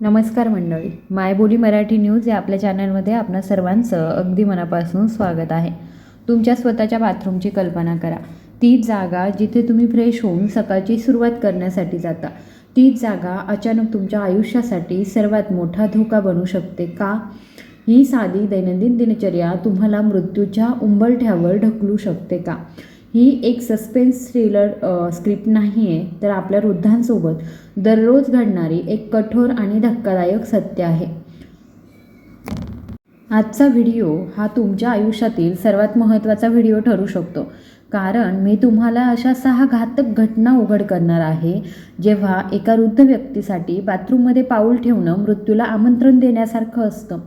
नमस्कार मंडळी. मायबोली मराठी न्यूज या आपल्या चॅनलमध्ये आपणा सर्वांचं अगदी मनापासून स्वागत आहे. तुमच्या स्वतःच्या बाथरूमची कल्पना करा. ती जागा जिथे तुम्ही फ्रेश होऊन सकाळची सुरुवात करण्यासाठी जाता. तीच जागा अचानक तुमच्या आयुष्यासाठी सर्वात मोठा धोका बनू शकते का? ही साधी दैनंदिन दिनचर्या तुम्हाला मृत्यूच्या उंबरठ्यावर ढकलू शकते का? ही एक सस्पेन्स थ्रिलर स्क्रिप्ट नाही आहे तर आपल्या वृद्धांसोबत दररोज घडणारी एक कठोर आणि धक्कादायक सत्य आहे. आजचा व्हिडिओ हा तुमच्या आयुष्यातील सर्वात महत्त्वाचा व्हिडिओ ठरू शकतो. कारण मी तुम्हाला अशा सहा घातक घटना उघड करणार आहे जेव्हा एका वृद्ध व्यक्तीसाठी बाथरूममध्ये पाऊल ठेवणं मृत्यूला आमंत्रण देण्यासारखं असतं.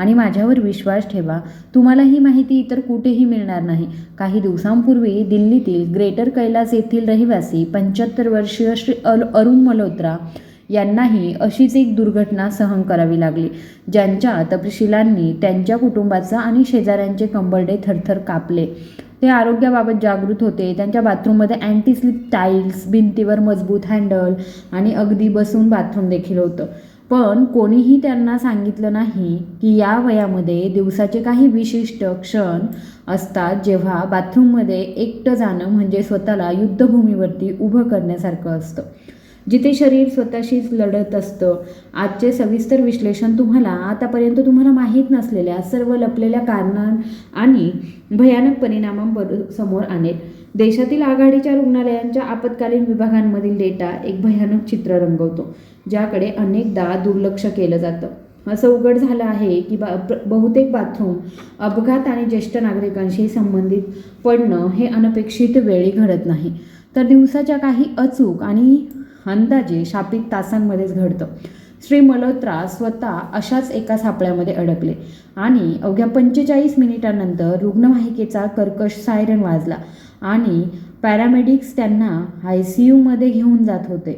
आणि माझ्यावर विश्वास ठेवा. तुम्हाला ही माहिती इतर कुठेही मिळणार नाही. काही दिवसांपूर्वी दिल्लीतील ग्रेटर कैलास येथील रहिवासी पंच्याहत्तर वर्षीय श्री अल अरुण मल्होत्रा यांनाही अशीच एक दुर्घटना सहन करावी लागली ज्यांच्या तपशिलांनी त्यांच्या कुटुंबाचा आणि शेजाऱ्यांचे कंबरडे थरथर कापले. ते आरोग्याबाबत जागृत होते. त्यांच्या बाथरूममध्ये अँटी स्लिप टाईल्स भिंतीवर मजबूत हँडल आणि अगदी बसून बाथरूम देखील होतं. पण कोणीही त्यांना सांगितलं नाही की या वयामध्ये दिवसाचे काही विशिष्ट क्षण असतात जेव्हा बाथरूममध्ये एकटं जाणं म्हणजे स्वतःला युद्धभूमीवरती उभं करण्यासारखं असतं. जिथे शरीर स्वतःशीच लढत असतं आजचे सविस्तर विश्लेषण तुम्हाला आतापर्यंत तुम्हाला माहीत नसलेल्या सर्व लपलेल्या कारणां आणि भयानक परिणामांबरोबर समोर आणेल. देशातील आघाडीच्या रुग्णालयांच्या आपत्कालीन विभागांमधील डेटा एक भयानक चित्र रंगवतो ज्याकडे अनेकदा दुर्लक्ष केलं जातं. असं उघड झालं आहे की बा प्र- बहुतेक बाथरूम अपघात आणि ज्येष्ठ नागरिकांशी संबंधित पडणं हे अनपेक्षित वेळी घडत नाही. तर दिवसाच्या काही अचूक आणि अंदाजे शापित तासांमध्येच घडतं. श्री मल्होत्रा स्वतः अशाच एका सापळ्यामध्ये अडकले आणि अवघ्या पंचेचाळीस मिनिटांनंतर रुग्णवाहिकेचा कर्कश सायरन वाजला आणि पॅरामेडिक्स त्यांना आय सी यूमध्ये घेऊन जात होते.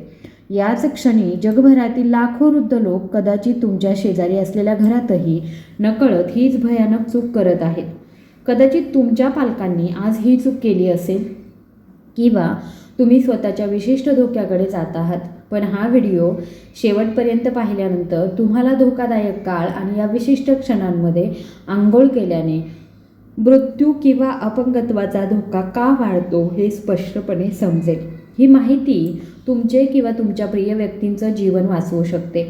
याच क्षणी जगभरातील लाखो वृद्ध लोक कदाचित तुमच्या शेजारी असलेल्या घरातही नकळत हीच भयानक चूक करत आहेत. कदाचित तुमच्या पालकांनी आज ही चूक केली असेल किंवा तुम्ही स्वतःच्या विशिष्ट धोक्याकडे जात आहात. पण हा व्हिडिओ शेवटपर्यंत पाहिल्यानंतर तुम्हाला धोकादायक काळ आणि या विशिष्ट क्षणांमध्ये आंघोळ केल्याने मृत्यू किंवा अपंगत्वाचा धोका का वाढतो हे स्पष्टपणे समजेल. ही माहिती तुमचे किंवा तुमच्या प्रिय व्यक्तींचं जीवन वाचवू शकते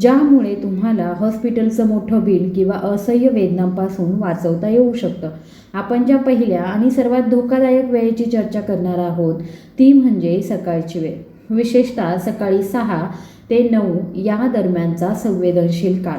ज्यामुळे तुम्हाला हॉस्पिटलचं मोठं बिल किंवा असह्य वेदनांपासून वाचवता येऊ शकतं. आपण ज्या पहिल्या आणि सर्वात धोकादायक वेळेची चर्चा करणार आहोत ती म्हणजे सकाळची वेळ. विशेषतः सकाळी सहा ते नऊ या दरम्यानचा संवेदनशील काळ.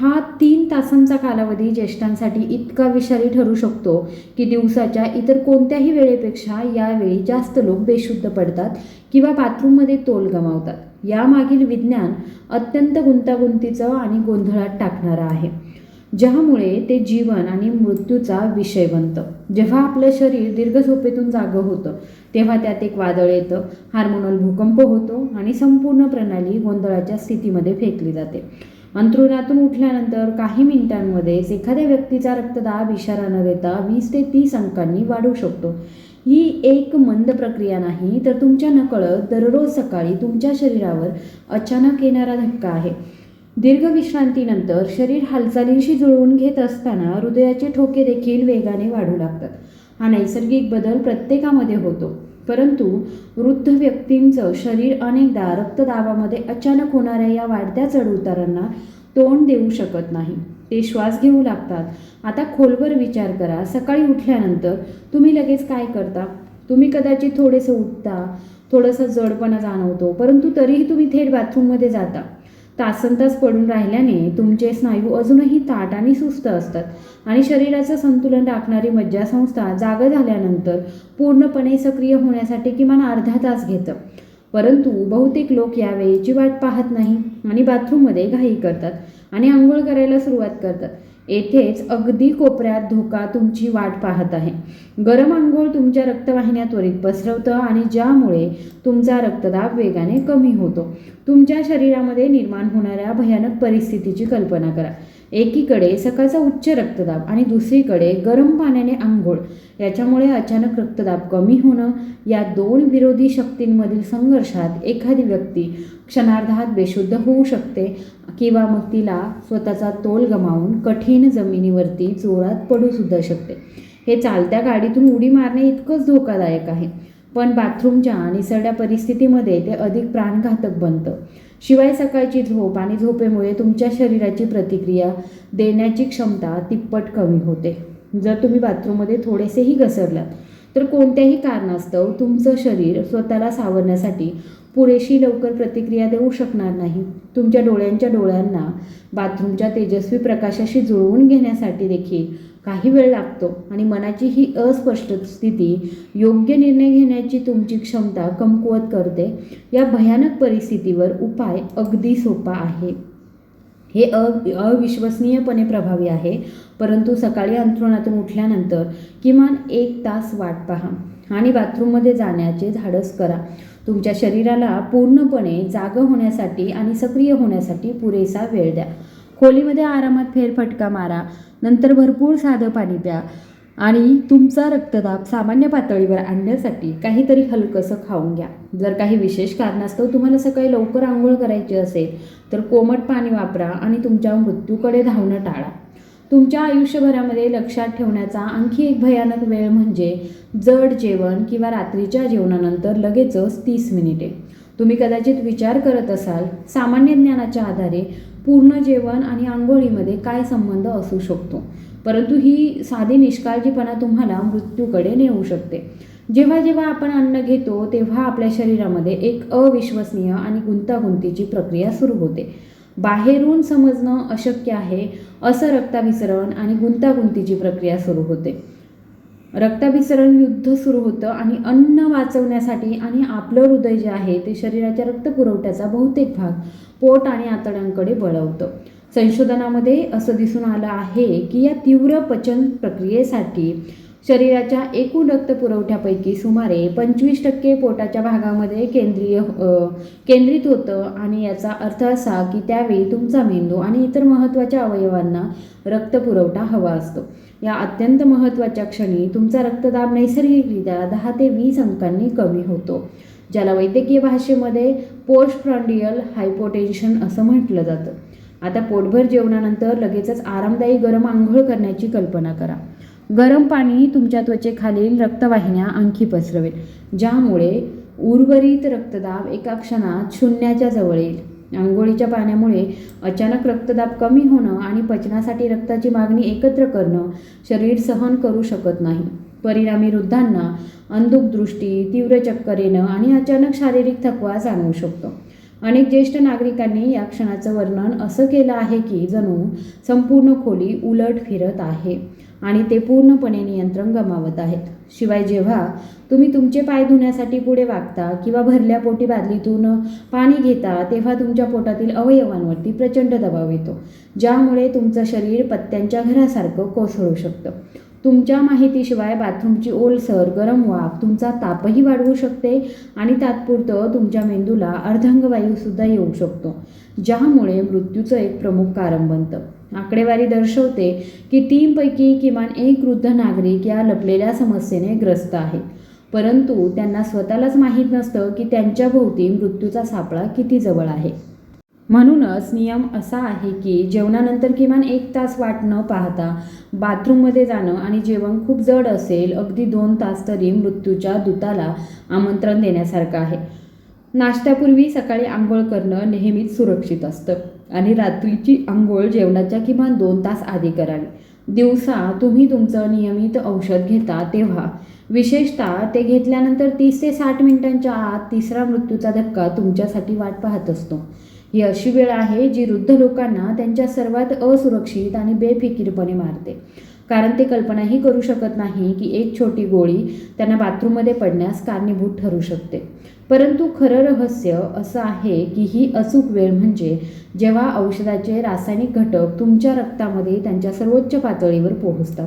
हा तीन तासांचा कालावधी ज्येष्ठांसाठी इतका विषारी ठरू शकतो की दिवसाच्या इतर कोणत्याही वेळेपेक्षा यावेळी जास्त लोक बेशुद्ध पडतात किंवा बाथरूममध्ये तोल गमावतात. यामागील विज्ञान अत्यंत गुंतागुंतीचं आणि गोंधळात टाकणारं आहे. ज्यामुळे ते जीवन आणि मृत्यूचा विषय बनतं. जेव्हा आपलं शरीर दीर्घ झोपेतून जागं होतं तेव्हा त्यात एक वादळ येतं हार्मोनल भूकंप होतो आणि संपूर्ण प्रणाली गोंधळाच्या स्थितीमध्ये फेकली जाते. अंथरुणातून उठल्यानंतर काही मिनिटांमध्येच एखाद्या व्यक्तीचा रक्तदाब इशारा न देता वीस ते तीस अंकांनी वाढू शकतो. ही एक मंद प्रक्रिया नाही तर तुमच्या नकळत दररोज सकाळी तुमच्या शरीरावर अचानक येणारा धक्का आहे. दीर्घ विश्रांतीनंतर शरीर हालचालींशी जुळवून घेत असताना हृदयाचे ठोके देखील वेगाने वाढू लागतात. हा नैसर्गिक बदल प्रत्येकामध्ये होतो. परंतु वृद्ध व्यक्तींचं शरीर अनेकदा रक्तदाबामध्ये अचानक होणाऱ्या या वाढत्या चढउतारांना तोंड देऊ शकत नाही. ते श्वास घेऊ लागतात. आता खोलवर विचार करा. सकाळी उठल्यानंतर तुम्ही लगेच काय करता? तुम्ही कदाचित थोडेसं उठता थोडंसं जडपणा जाणवतो परंतु तरीही तुम्ही थेट बाथरूममध्ये जाता. तासनतास पडून राहिल्याने तुमचे स्नायू अजूनही ताट आणि सुस्त असतात आणि शरीराचं संतुलन राखणारी मज्जासंस्था जाग झाल्यानंतर पूर्णपणे सक्रिय होण्यासाठी किमान अर्धा तास घेतं. परंतु बहुतेक लोक या वेळेची वाट पाहत नाही आणि बाथरूममध्ये घाई करतात आणि आंघोळ करायला सुरुवात करतात. येथेच अगदी कोपऱ्यात धोका तुमची वाट पाहत आहे. गरम आंघोळ तुमच्या रक्तवाहिन्या त्वरित पसरवतं आणि ज्यामुळे तुमचा रक्तदाब वेगाने कमी होतो. तुमच्या शरीरामध्ये निर्माण होणाऱ्या भयानक परिस्थितीची कल्पना करा. एकीकडे सकाळचा उच्च रक्तदाब आणि दुसरीकडे गरम पाण्याने आंघोळ. याच्यामुळे अचानक रक्तदाब कमी होणं या दोन विरोधी शक्तींमधील संघर्षात एखादी व्यक्ती क्षणार्धात बेशुद्ध होऊ शकते किंवा मग तिला स्वतःचा तोल गमावून कठीण जमिनीवरती जोरात पडू सुद्धा शकते. हे चालत्या गाडीतून उडी मारणे इतकंच धोकादायक आहे. पण बाथरूमच्या निसरड्या परिस्थितीमध्ये ते अधिक प्राणघातक बनतं. शिवाय सकाळची झोप आणि झोपेमुळे तुमच्या शरीराची प्रतिक्रिया देण्याची क्षमता तिप्पट कमी होते. जर तुम्ही बाथरूममध्ये थोडेसेही घसरलात तर कोणत्याही कारणास्तव तुमचं शरीर स्वतःला सावरण्यासाठी पुरेशी लवकर प्रतिक्रिया देऊ शकणार नाही. तुमच्या डोळ्यांच्या डोळ्यांना बाथरूमच्या तेजस्वी प्रकाशाशी जुळवून घेण्यासाठी देखील काही वेळ लागतो आणि मनाची ही अस्पष्ट स्थिती योग्य निर्णय घेण्याची तुमची क्षमता कमकुवत करते. या भयानक परिस्थितीवर उपाय अगदी सोपा आहे. हे अ अविश्वसनीयपणे प्रभावी आहे. परंतु सकाळी अंथरुणातून उठल्यानंतर किमान एक तास वाट पहा आणि बाथरूममध्ये जाण्याचे धाडस करा. तुमच्या शरीराला पूर्णपणे जाग होण्यासाठी आणि सक्रिय होण्यासाठी पुरेसा वेळ द्या. खोलीमध्ये आरामात फेरफटका मारा नंतर भरपूर साधं पाणी प्या आणि तुमचा रक्तदाब सामान्य पातळीवर आणण्यासाठी काहीतरी हलकंसं खाऊन घ्या. जर काही विशेष कारणास्तव तुम्हाला सकाळी लवकर आंघोळ करायची असेल तर कोमट पाणी वापरा आणि तुमच्या मृत्यूकडे धावणं टाळा. तुमच्या आयुष्यभरामध्ये लक्षात ठेवण्याचा आणखी एक भयानक वेळ म्हणजे जड जेवण किंवा रात्रीच्या जेवणानंतर लगेचच तीस मिनिटे. तुम्ही कदाचित विचार करत असाल सामान्य ज्ञानाच्या आधारे पूर्ण जेवण आणि आंघोळीमध्ये काय संबंध असू शकतो? परंतु ही साधी निष्काळजीपणा तुम्हाला मृत्यूकडे नेऊ शकते. जेव्हा जेव्हा आपण अन्न घेतो तेव्हा आपल्या शरीरामध्ये एक अविश्वसनीय आणि गुंतागुंतीची प्रक्रिया सुरू होते. बाहेरून समजणं अशक्य आहे असं रक्ताभिसरण आणि गुंतागुंतीची प्रक्रिया सुरू होते. रक्ताभिसरण युद्ध सुरू होतं आणि अन्न वाचवण्यासाठी आणि आपलं हृदय जे आहे ते शरीराच्या रक्तपुरवठ्याचा बहुतेक भाग पोट आणि आतड्यांकडे वळवतं. संशोधनामध्ये असं दिसून आलं आहे की या तीव्र पचन प्रक्रियेसाठी शरीराच्या एकूण रक्तपुरवठ्यापैकी सुमारे पंचवीस टक्के पोटाच्या भागामध्ये केंद्रीय केंद्रित होतं आणि याचा अर्थ असा की त्यावेळी तुमचा मेंदू आणि इतर महत्त्वाच्या अवयवांना रक्तपुरवठा हवा असतो. या अत्यंत महत्त्वाच्या क्षणी तुमचा रक्तदाब नैसर्गिकरित्या दहा ते वीस अंकांनी कमी होतो. ज्याला वैद्यकीय भाषेमध्ये पोस्ट फ्रॉन्डियल हायपोटेन्शन असं म्हटलं जातं. आता पोटभर जेवणानंतर लगेचच आरामदायी गरम आंघोळ करण्याची कल्पना करा. गरम पाणी तुमच्या त्वचेखालील रक्तवाहिन्या आणखी पसरवेल ज्यामुळे उर्वरित रक्तदाब एका क्षणात शून्याच्या जवळ येईल. आंघोळीच्या पाण्यामुळे अचानक रक्तदाब कमी होणं आणि पचनासाठी रक्ताची मागणी एकत्र करणं शरीर सहन करू शकत नाही. परिणामी वृद्धांना अंधुक दृष्टी तीव्र चक्कर येणं आणि अचानक शारीरिक थकवा जाणवू शकतो. अनेक ज्येष्ठ नागरिकांनी या क्षणाचं वर्णन असं केलं आहे की जणू संपूर्ण खोली उलट फिरत आहे. आणि ते पूर्णपणे नियंत्रण गमावत आहेत. शिवाय जेव्हा तुम्ही तुमचे पाय धुण्यासाठी पुढे वागता किंवा भरल्या पोटी बादलीतून पाणी घेता तेव्हा तुमच्या पोटातील अवयवांवरती प्रचंड दबाव येतो ज्यामुळे तुमचं शरीर पत्त्यांच्या घरासारखं कोसळू शकतं. तुमच्या माहितीशिवाय बाथरूमची ओलसर गरम वाफ तुमचा तापही वाढवू शकते आणि तात्पुरतं तुमच्या मेंदूला अर्धांगवायूसुद्धा येऊ शकतो ज्यामुळे मृत्यूचं एक प्रमुख कारण बनतं. आकडेवारी दर्शवते की तीनपैकी किमान एक वृद्ध नागरिक या लपलेल्या समस्येने ग्रस्त आहे. परंतु त्यांना स्वतःलाच माहीत नसतं की त्यांच्या भोवती मृत्यूचा सापळा किती जवळ आहे. म्हणूनच नियम असा आहे की जेवणानंतर किमान एक तास वाट न पाहता बाथरूममध्ये जाणं आणि जेवण खूप जड असेल अगदी दोन तास तरी मृत्यूच्या दूताला आमंत्रण देण्यासारखं आहे. नाश्त्यापूर्वी सकाळी आंघोळ करणं नेहमीच सुरक्षित असतं. आणि रात्रीची आंघोळ जेवणाच्या किमान दोन तास आधी करावी. दिवसा तुम्ही तुमचं नियमित औषध घेता तेव्हा. विशेषतः ते घेतल्यानंतर तीस ते साठ मिनिटांच्या आत तिसरा मृत्यूचा धक्का तुमच्यासाठी वाट पाहत असतो. ही अशी वेळ आहे जी वृद्ध लोकांना त्यांच्या सर्वात असुरक्षित आणि बेफिकीरपणे मारते. कारण ते कल्पनाही करू शकत नाही की एक छोटी गोळी त्यांना बाथरूममध्ये पडण्यास कारणीभूत ठरू शकते. परंतु खरं रहस्य असं आहे की ही अचूक वेळ म्हणजे जेव्हा औषधाचे रासायनिक घटक तुमच्या रक्तामध्ये त्यांच्या सर्वोच्च पातळीवर पोहोचतात.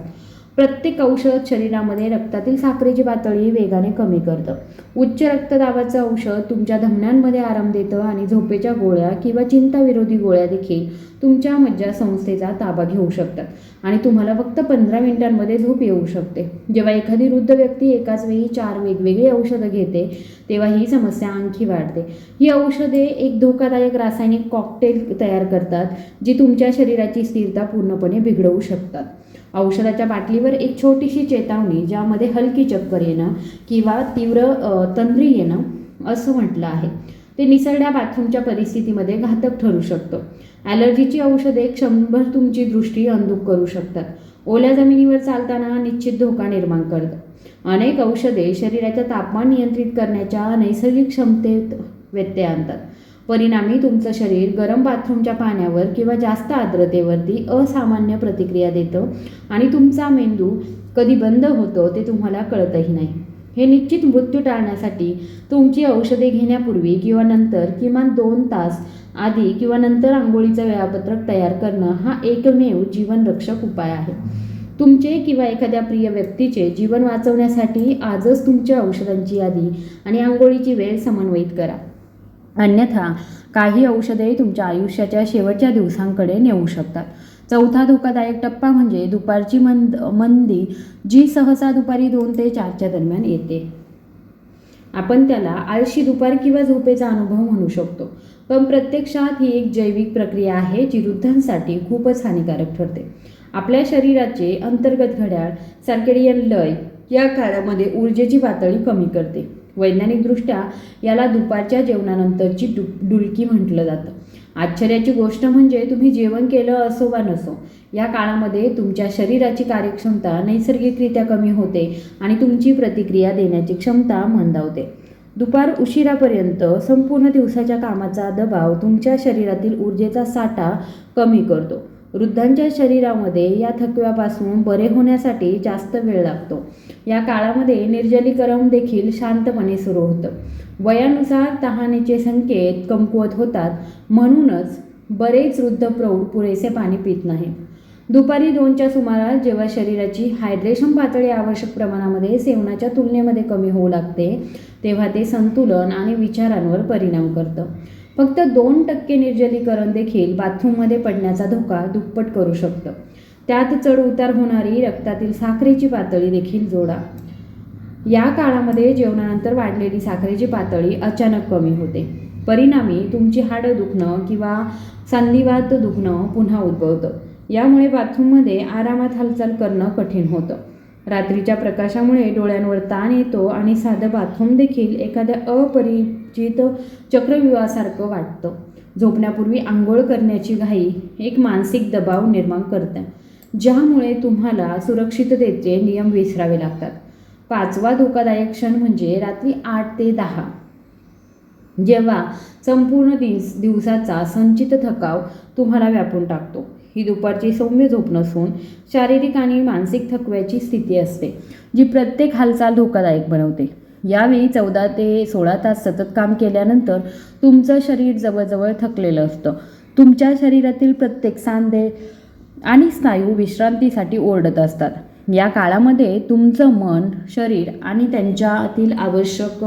प्रत्येक औषध शरीरामध्ये रक्तातील साखरेची पातळी वेगाने कमी करतं. उच्च रक्तदाबाचं औषध तुमच्या धमन्यांमध्ये आराम देतं आणि झोपेच्या गोळ्या किंवा चिंताविरोधी गोळ्या देखील तुमच्या मज्जासंस्थेचा ताबा घेऊ शकतात. आणि तुम्हाला फक्त पंधरा मिनिटांमध्ये झोप येऊ शकते. जेव्हा एखादी वृद्ध व्यक्ती एकाच वेळी चार वेगवेगळी औषधं घेते तेव्हा ही समस्या आणखी वाढते. ही औषधे एक धोकादायक रासायनिक कॉकटेल तयार करतात जी तुमच्या शरीराची स्थिरता पूर्णपणे बिघडवू शकतात. औषधाच्या बाटलीवर एक छोटीशी चेतावणी ज्यामध्ये हलकी चक्कर येणं किंवा तीव्र तंद्री येणं असं म्हटलं आहे. ते निसरड्या बाथरूमच्या परिस्थितीमध्ये घातक ठरू शकतं. ॲलर्जीची औषधे क्षणभर तुमची दृष्टी अंधुक करू शकतात. ओल्या जमिनीवर चालताना निश्चित धोका निर्माण करतात अनेक औषधे शरीराचं तापमान नियंत्रित करण्याच्या नैसर्गिक क्षमतेत व्यत्यय आणतात. परिणामी तुमचं शरीर गरम बाथरूमच्या पाण्यावर किंवा जास्त आर्द्रतेवरती असामान्य प्रतिक्रिया देतं आणि तुमचा मेंदू कधी बंद होतो ते तुम्हाला कळतही नाही. हे निश्चित मृत्यू टाळण्यासाठी तुमची औषधे घेण्यापूर्वी किंवा नंतर किमान दोन तास आधी किंवा नंतर आंघोळीचं वेळापत्रक तयार करणं हा एकमेव जीवनरक्षक उपाय आहे. तुमचे किंवा एखाद्या प्रिय व्यक्तीचे जीवन वाचवण्यासाठी आजच तुमच्या औषधांची यादी आणि आंघोळीची वेळ समन्वयित करा. अन्यथा काही औषधे तुमच्या आयुष्याच्या शेवटच्या दिवसांकडे नेऊ शकतात. चौथा धोकादायक टप्पा म्हणजे दुपारची मंद मंदी जी सहसा दुपारी दोन ते चारच्या दरम्यान येते. आपण त्याला आळशी दुपार किंवा झोपेचा अनुभव म्हणू शकतो. पण प्रत्यक्षात ही एक जैविक प्रक्रिया आहे जी वृद्धांसाठी खूपच हानिकारक ठरते. आपल्या शरीराचे अंतर्गत घड्याळ सर्केडियन लय या काळामध्ये ऊर्जेची पातळी कमी करते. वैज्ञानिकदृष्ट्या याला दुपारच्या जेवणानंतरची डु डुलकी म्हटलं जातं. आश्चर्याची गोष्ट म्हणजे तुम्ही जेवण केलं असो वा नसो या काळामध्ये तुमच्या शरीराची कार्यक्षमता नैसर्गिकरित्या कमी होते आणि तुमची प्रतिक्रिया देण्याची क्षमता मंदावते. दुपार उशिरापर्यंत संपूर्ण दिवसाच्या कामाचा दबाव तुमच्या शरीरातील ऊर्जेचा साठा कमी करतो. वृद्धांच्या शरीरामध्ये या थकव्यापासून बरे होण्यासाठी जास्त वेळ लागतो. या काळामध्ये निर्जलीकरण देखील शांतपणे सुरू होतं. वयानुसार तहानेचे संकेत कमकुवत होतात. म्हणूनच बरेच वृद्ध प्रौढ पुरेसे पाणी पित नाहीत. दुपारी दोनच्या सुमारास जेव्हा शरीराची हायड्रेशन पातळी आवश्यक प्रमाणामध्ये सेवनाच्या तुलनेमध्ये कमी होऊ लागते तेव्हा ते संतुलन आणि विचारांवर परिणाम करतं. फक्त दोन टक्के निर्जलीकरण देखील बाथरूममध्ये पडण्याचा धोका दुप्पट करू शकतं. त्यात चढ उतार होणारी रक्तातील साखरेची पातळी देखील जोडा. या काळामध्ये जेवणानंतर वाढलेली साखरेची पातळी अचानक कमी होते. परिणामी तुमची हाडं दुखणं किंवा संधिवात दुखणं पुन्हा उद्भवतं. यामुळे बाथरूममध्ये आरामात हालचाल करणं कठीण होतं. रात्रीच्या प्रकाशामुळे डोळ्यांवर ताण येतो आणि साधं बाथरूम देखील एखाद्या अपरि अपरिचित चक्रव्यूहासारखं वाटतं. झोपण्यापूर्वी आंघोळ करण्याची घाई एक मानसिक दबाव निर्माण करते. ज्यामुळे तुम्हाला सुरक्षिततेचे नियम विसरावे लागतात. पाचवा धोकादायक क्षण म्हणजे रात्री आठ ते दहा. जेव्हा संपूर्ण दिवस दिवसाचा संचित थकाव तुम्हाला व्यापून टाकतो. ही दुपारची सौम्य झोप नसून शारीरिक आणि मानसिक थकव्याची स्थिती असते जी प्रत्येक हालचाल धोकादायक बनवते. यावेळी चौदा ते सोळा तास सतत काम केल्यानंतर तुमचं शरीर जवळजवळ थकलेलं असतं. तुमच्या शरीरातील प्रत्येक सांधे आणि स्नायू विश्रांतीसाठी ओरडत असतात. या काळामध्ये तुमचं मन शरीर आणि त्यांच्यातील आवश्यक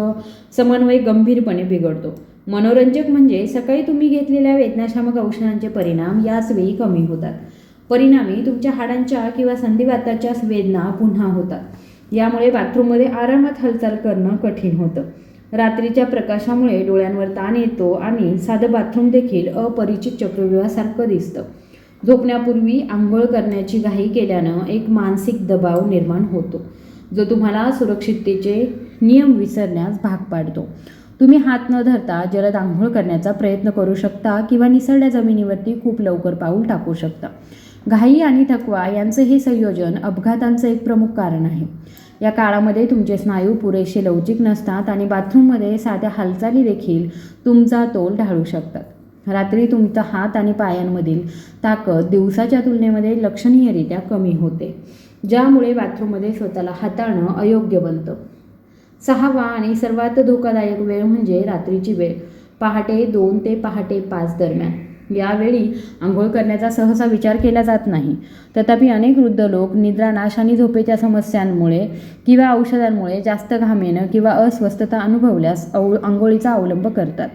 समन्वय गंभीरपणे बिघडतो. मनोरंजक म्हणजे सकाळी तुम्ही घेतलेल्या वेदनाशामक औषधांचे परिणाम याच वेळी कमी होतात. परिणामी तुमच्या हाडांच्या किंवा संधिवाताच्या वेदना पुन्हा होतात. यामुळे बाथरूममध्ये आरामात हालचाल करणं कठीण होतं. रात्रीच्या प्रकाशामुळे डोळ्यांवर ताण येतो आणि साधं बाथरूम देखील अपरिचित चक्रव्यूहासारखं दिसतं. झोपण्यापूर्वी आंघोळ करण्याची घाई केल्यानं एक मानसिक दबाव निर्माण होतो जो तुम्हाला सुरक्षिततेचे नियम विसरण्यास भाग पाडतो. तुम्ही हात न धरता जलद आंघोळ करण्याचा प्रयत्न करू शकता किंवा निसरड्या जमिनीवरती खूप लवकर पाऊल टाकू शकता. घाई आणि थकवा यांचं हे संयोजन अपघातांचं एक प्रमुख कारण आहे. या काळामध्ये तुमचे स्नायू पुरेसे लवचिक नसतात आणि बाथरूममध्ये साध्या हालचाली देखील तुमचा तोल ढाळू शकतात. रात्री तुमचा हात आणि पायांमधील ताकद दिवसाच्या तुलनेमध्ये लक्षणीयरित्या कमी होते ज्यामुळे बाथरूममध्ये स्वतःला हाताळणं अयोग्य बनतं. सहावा आणि सर्वात धोकादायक वेळ म्हणजे रात्रीची वेळ पहाटे दोन ते पहाटे पाच दरम्यान. यावेळी आंघोळ करण्याचा सहसा विचार केला जात नाही. तथापि अनेक वृद्ध लोक निद्रानाश आणि झोपेच्या समस्यांमुळे किंवा औषधांमुळे जास्त घाम येणं किंवा अस्वस्थता अनुभवल्यास अव आंघोळीचा अवलंब करतात.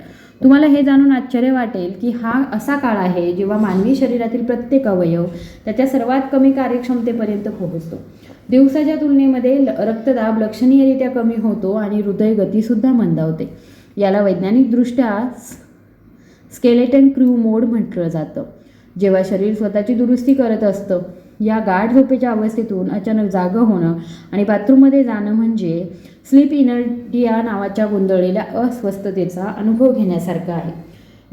तुम्हाला हे जाणून आश्चर्य वाटेल की हा असा काळ आहे जेव्हा मानवी शरीरातील प्रत्येक अवयव त्याच्या सर्वात कमी कार्यक्षमतेपर्यंत पोहोचतो. दिवसाच्या तुलनेमध्ये ल- रक्तदाब लक्षणीयरित्या कमी होतो आणि हृदयगतीसुद्धा मंदावते. याला वैज्ञानिकदृष्ट्या स्केलेटन क्रू मोड म्हटलं जातं. जेव्हा शरीर स्वतःची दुरुस्ती करत असतं या गाढ झोपेच्या अवस्थेतून अचानक जागं होणं आणि बाथरूममध्ये जाणं म्हणजे स्लीप इनर्टिया नावाच्या गोंधळलेल्या अस्वस्थतेचा अनुभव घेण्यासारखा आहे.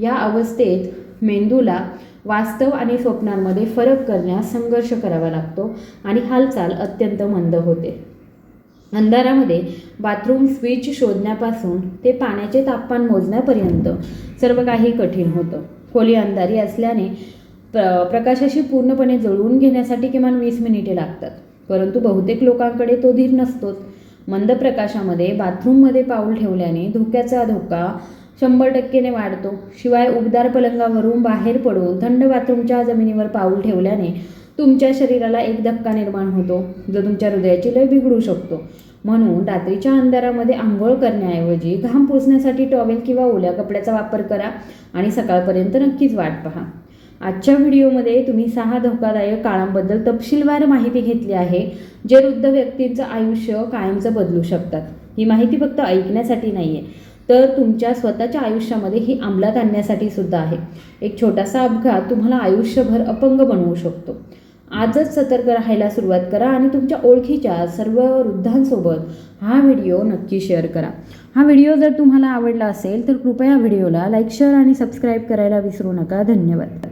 या अवस्थेत मेंदूला वास्तव आणि स्वप्नांमध्ये फरक करण्यास संघर्ष करावा लागतो आणि हालचाल अत्यंत मंद होते. अंधारामध्ये बाथरूम स्विच शोधण्यापासून ते पाण्याचे तापमान मोजण्यापर्यंत सर्व काही कठीण होतं. खोली अंधारी असल्याने प्र प्रकाशाशी पूर्णपणे जळवून घेण्यासाठी किमान वीस मिनिटे लागतात. परंतु बहुतेक लोकांकडे तो धीर नसतोच. मंद प्रकाशामध्ये बाथरूममध्ये पाऊल ठेवल्याने धोक्याचा धोका शंभर टक्केने वाढतो. शिवाय उबदार पलंगावरून बाहेर पडून थंड बाथरूमच्या जमिनीवर पाऊल ठेवल्याने तुमच्या शरीराला एक धक्का निर्माण होतो जो तुमच्या हृदयाची लय बिघडू शकतो. म्हणून रात्रीच्या अंधारामध्ये आंघोळ करण्याऐवजी घाम पुसण्यासाठी टॉवेल किंवा ओल्या कपड्याचा वापर करा आणि सकाळपर्यंत नक्कीच वाट पहा. आजच्या व्हिडिओमध्ये तुम्ही सहा धोकादायक काळांबद्दल तपशीलवार माहिती घेतली आहे जे वृद्ध व्यक्तींचं आयुष्य कायमचं बदलू शकतात. ही माहिती फक्त ऐकण्यासाठी नाही आहे तर तुमच्या स्वतःच्या आयुष्यामध्ये ही अंमलात आणण्यासाठी सुद्धा आहे. एक छोटासा अपघात तुम्हाला आयुष्यभर अपंग बनवू शकतो. आजच सतर्क राहायला सुरुवात करा आणि तुमच्या ओळखीच्या सर्व वृद्धांसोबत हा व्हिडिओ नक्की शेअर करा. हा व्हिडिओ जर तुम्हाला आवडला असेल तर कृपया व्हिडिओला लाईक शेअर आणि सबस्क्राईब करायला विसरू नका. धन्यवाद.